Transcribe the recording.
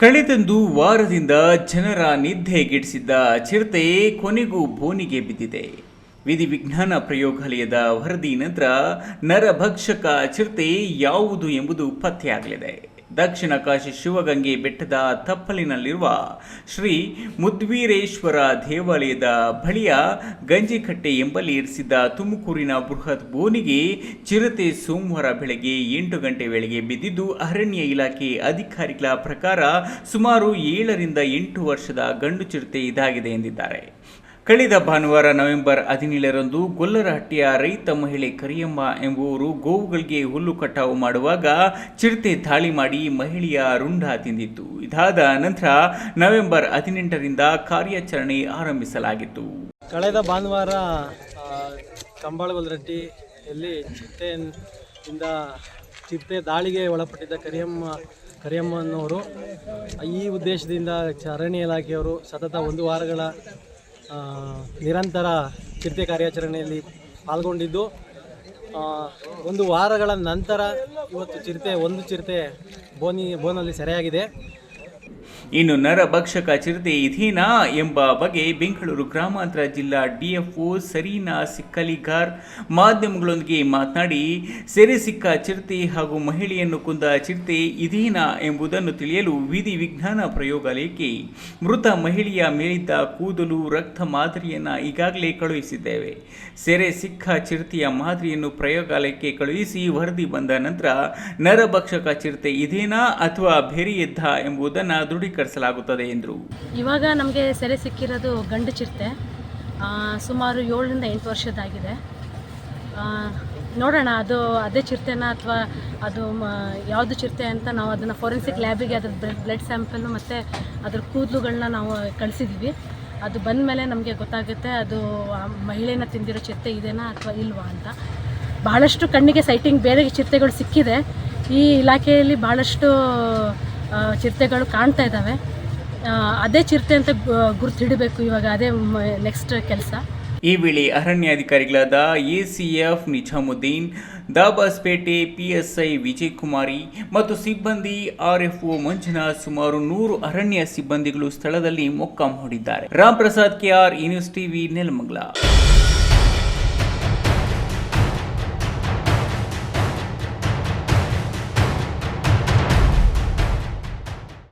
ಕಳೆದೊಂದು ವಾರದಿಂದ ಜನರ ನಿದ್ದೆಗೆಡಿಸಿದ್ದ ಚಿರತೆ ಕೊನೆಗೂ ಬೋನಿಗೆ ಬಿದ್ದಿದೆ. ವಿಧಿವಿಜ್ಞಾನ ಪ್ರಯೋಗಾಲಯದ ವರದಿ ನಂತರ ನರಭಕ್ಷಕ ಚಿರತೆ ಯಾವುದು ಎಂಬುದು ಪತ್ತೆಯಾಗಲಿದೆ. ದಕ್ಷಿಣ ಕಾಶಿ ಶಿವಗಂಗೆ ಬೆಟ್ಟದ ತಪ್ಪಲಿನಲ್ಲಿರುವ ಶ್ರೀ ಮುದ್ವೀರೇಶ್ವರ ದೇವಾಲಯದ ಬಳಿಯ ಗಂಜಿಕಟ್ಟೆ ಎಂಬಲ್ಲಿ ಇರಿಸಿದ್ದ ತುಮಕೂರಿನ ಬೃಹತ್ ಬೋನಿಗೆ ಚಿರತೆ ಸೋಮವಾರ ಬೆಳಗ್ಗೆ ಎಂಟು ಗಂಟೆ ವೇಳೆಗೆ ಬಿದ್ದಿದ್ದು, ಅರಣ್ಯ ಇಲಾಖೆ ಅಧಿಕಾರಿಗಳ ಪ್ರಕಾರ ಸುಮಾರು ಏಳರಿಂದ ಎಂಟು ವರ್ಷದ ಗಂಡು ಚಿರತೆ ಇದಾಗಿದೆ ಎಂದಿದ್ದಾರೆ. ಕಳೆದ ಭಾನುವಾರ ನವೆಂಬರ್ ಹದಿನೇಳರಂದು ಗೊಲ್ಲರಹಟ್ಟಿಯ ರೈತ ಮಹಿಳೆ ಕರಿಯಮ್ಮ ಎಂಬುವರು ಗೋವುಗಳಿಗೆ ಹುಲ್ಲು ಕಟಾವು ಮಾಡುವಾಗ ಚಿರತೆ ದಾಳಿ ಮಾಡಿ ಮಹಿಳೆಯ ರುಂಡ ತಿಂದಿತ್ತು. ಇದಾದ ನಂತರ ನವೆಂಬರ್ ಹದಿನೆಂಟರಿಂದ ಕಾರ್ಯಾಚರಣೆ ಆರಂಭಿಸಲಾಗಿತ್ತು. ಕಳೆದ ಭಾನುವಾರ ಕಂಬಾಳಗೊಲ್ರಟ್ಟಿಯಲ್ಲಿ ಚಿರತೆಯಿಂದ ಚಿರತೆ ದಾಳಿಗೆ ಒಳಪಟ್ಟಿದ್ದ ಕರಿಯಮ್ಮ, ಕರಿಯಮ್ಮನವರು ಈ ಉದ್ದೇಶದಿಂದ ಅರಣ್ಯ ಇಲಾಖೆಯವರು ಸತತ ಒಂದು ವಾರಗಳ ನಿರಂತರ ಚಿರತೆ ಕಾರ್ಯಾಚರಣೆಯಲ್ಲಿ ಪಾಲ್ಗೊಂಡಿದ್ದು ಒಂದು ವಾರಗಳ ನಂತರ ಇವತ್ತು ಚಿರತೆ ಒಂದು ಚಿರತೆ ಬೋನಿ ಬೋನಲ್ಲಿ ಸೆರೆಯಾಗಿದೆ. ಇನ್ನು ನರಭಕ್ಷಕ ಚಿರತೆ ಇದೇನಾ ಎಂಬ ಬಗ್ಗೆ ಬೆಂಗಳೂರು ಗ್ರಾಮಾಂತರ ಜಿಲ್ಲಾ ಡಿಎಫ್ಒ ಸರೀನಾ ಸಿಕ್ಕಲಿಗಾರ್ ಮಾಧ್ಯಮಗಳೊಂದಿಗೆ ಮಾತನಾಡಿ, ಸೆರೆ ಸಿಕ್ಕ ಚಿರತೆ ಹಾಗೂ ಮಹಿಳೆಯನ್ನು ಕೊಂದ ಚಿರತೆ ಇದೇನಾ ಎಂಬುದನ್ನು ತಿಳಿಯಲು ವಿಧಿ ವಿಜ್ಞಾನ ಪ್ರಯೋಗಾಲಯಕ್ಕೆ ಮೃತ ಮಹಿಳೆಯ ಮೇಲಿದ್ದ ಕೂದಲು, ರಕ್ತ ಮಾದರಿಯನ್ನು ಈಗಾಗಲೇ ಕಳುಹಿಸಿದ್ದೇವೆ. ಸೆರೆ ಸಿಕ್ಕ ಚಿರತೆಯ ಮಾದರಿಯನ್ನು ಪ್ರಯೋಗಾಲಯಕ್ಕೆ ಕಳುಹಿಸಿ ವರದಿ ಬಂದ ನಂತರ, ನರಭಕ್ಷಕ ಚಿರತೆ ಇದೇನಾ ಅಥವಾ ಬೇರೆಯದ್ದ ಎಂಬುದನ್ನು ದೃಢೀಕರಿಸಲಾಗುತ್ತದೆ ಎಂದರು. ಇವಾಗ ನಮಗೆ ಸೆರೆ ಸಿಕ್ಕಿರೋದು ಗಂಡು ಚಿರತೆ. ಸುಮಾರು ಏಳರಿಂದ ಎಂಟು ವರ್ಷದ್ದಾಗಿದೆ. ನೋಡೋಣ, ಅದು ಅದೇ ಚಿರತೆನ ಅಥವಾ ಅದು ಯಾವುದು ಚಿರತೆ ಅಂತ ನಾವು ಅದನ್ನು ಫೋರೆನ್ಸಿಕ್ ಲ್ಯಾಬಿಗೆ ಅದ್ರ ಬ್ಲಡ್ ಸ್ಯಾಂಪಲ್ಲು ಮತ್ತು ಅದ್ರ ಕೂದಲುಗಳನ್ನ ನಾವು ಕಳಿಸಿದ್ದೀವಿ ಅದು ಬಂದ ಮೇಲೆ ನಮಗೆ ಗೊತ್ತಾಗುತ್ತೆ, ಅದು ಮಹಿಳೆನ ತಿಂದಿರೋ ಚಿರತೆ ಇದೇನಾ ಅಥವಾ ಇಲ್ವಾ ಅಂತ. ಬಹಳಷ್ಟು ಕಣ್ಣಿಗೆ ಸೈಟಿಂಗ್ ಬೇರೆ ಚಿರತೆಗಳು ಸಿಕ್ಕಿದೆ. ಈ ಇಲಾಖೆಯಲ್ಲಿ ಭಾಳಷ್ಟು ಚಿರತೆಗಳು ಕಾಣ್ತಾ ಇದ್ದಾವೆ. ಅದೇ ಚಿರತೆ ಅಂತ ಗುರುತು ಹಿಡಿಬೇಕು ಇವಾಗ, ಅದೇ ನೆಕ್ಸ್ಟ್ ಕೆಲಸ. ಈ ವೇಳೆ ಅರಣ್ಯಾಧಿಕಾರಿಗಳಾದ ಎಸಿಎಫ್ ನಿಜಾಮುದ್ದೀನ್, ದಾಬಾಸ್ಪೇಟೆ ಪಿಎಸ್ಐ ವಿಜಯಕುಮಾರಿ ಮತ್ತು ಸಿಬ್ಬಂದಿ ಆರ್ಎಫ್ಒ ಮಂಜುನಾಥ್ ಸುಮಾರು ನೂರು ಅರಣ್ಯ ಸಿಬ್ಬಂದಿಗಳು ಸ್ಥಳದಲ್ಲಿ ಮೊಕ್ಕಾಂ ಹೂಡಿದ್ದಾರೆ Ram Prasad KR university TV, Nelamangala.